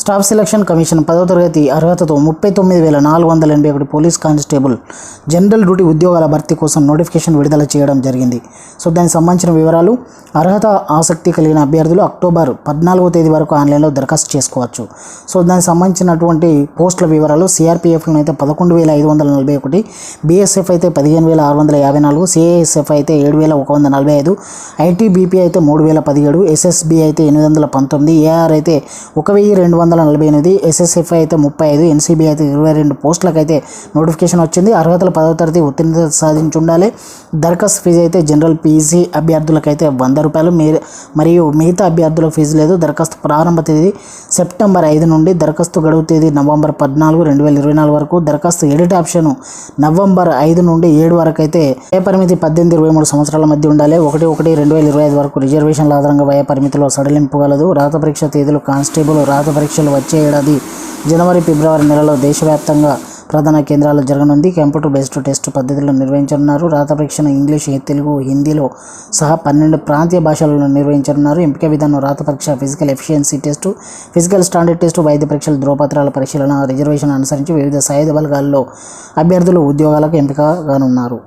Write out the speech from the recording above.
Staff selection commission పదవ తరగతి అర్హతతో ముప్పై తొమ్మిది వేల నాలుగు వందల ఎనభై ఒకటి పోలీస్ కానిస్టేబుల్ జనరల్ డ్యూటీ ఉద్యోగాల భర్తీ కోసం నోటిఫికేషన్ విడుదల చేయడం జరిగింది. సో దానికి సంబంధించిన వివరాలు అర్హత ఆసక్తి కలిగిన అభ్యర్థులు అక్టోబర్ పద్నాలుగో తేదీ వరకు ఆన్లైన్లో దరఖాస్తు చేసుకోవచ్చు. సో దానికి సంబంధించినటువంటి పోస్టుల వివరాలు సిఆర్పిఎఫ్లో అయితే పదకొండు వేల ఐదు వందల నలభై ఒకటి బీఎస్ఎఫ్ అయితే పదిహేను వేల ఆరు వందల యాభై నాలుగు సిఐఎస్ఎఫ్ అయితే ఏడు వేల ఒక వంద నలభై ఐదు ఐటీబీపీ అయితే మూడు వేల పదిహేడు ఎస్ఎస్బి అయితే ఎనిమిది వందల పంతొమ్మిది ఏఆర్ అయితే ఒక వెయ్యి రెండు వందల వందల నలభై ఎనిమిది ఎస్ఎస్ఎఫ్ అయితే ముప్పై ఐదు ఎన్సీబీ అయితే ఇరవై రెండు పోస్టులకు అయితే నోటిఫికేషన్ వచ్చింది. అర్హతలు పదవ తరగతి ఉత్తీర్ణత సాధించి ఉండాలి దరఖాస్తు ఫీజు అయితే జనరల్ పీజీ అభ్యర్థులకైతే వంద రూపాయలు. మీ- మరియు మిగతా అభ్యర్థుల ఫీజు లేదు. దరఖాస్తు ప్రారంభ తేదీ సెప్టెంబర్ ఐదు నుండి దరఖాస్తు గడువు తేదీ నవంబర్ పద్నాలుగు రెండు వేల ఇరవై నాలుగు వరకు. దరఖాస్తు ఎడిట్ ఆప్షన్ నవంబర్ ఐదు నుండి ఏడు వరకు అయితే ఏ పరిమితి పద్దెనిమిది ఇరవై మూడు సంవత్సరాల మధ్య ఉండాలి. ఒకటి ఒకటి రెండు వేల ఇరవై ఐదు వరకు రిజర్వేషన్ల ఆధారంగా వయ పరిమితిలో సడలింపు గలదు. రాత పరీక్ష తేదీలు కానిస్టేబుల్ రాత పరీక్ష పరీక్షలు వచ్చే ఏడాది జనవరి ఫిబ్రవరి నెలలో దేశవ్యాప్తంగా ప్రధాన కేంద్రాలు జరగనుంది. కంప్యూటర్ బేస్డ్ టెస్ట్ పద్ధతిలో నిర్వహించనున్నారు. రాత పరీక్షను ఇంగ్లీష్ తెలుగు హిందీలో సహా పన్నెండు ప్రాంతీయ భాషలలో నిర్వహించనున్నారు. ఎంపిక విధానం రాత పరీక్ష physical efficiency test physical standard test వైద్య పరీక్షలు ధ్రువపత్రాల పరిశీలన రిజర్వేషన్ అనుసరించి వివిధ సాయుధ బలగాల్లో అభ్యర్థులు ఉద్యోగాలకు ఎంపిక కానున్నారు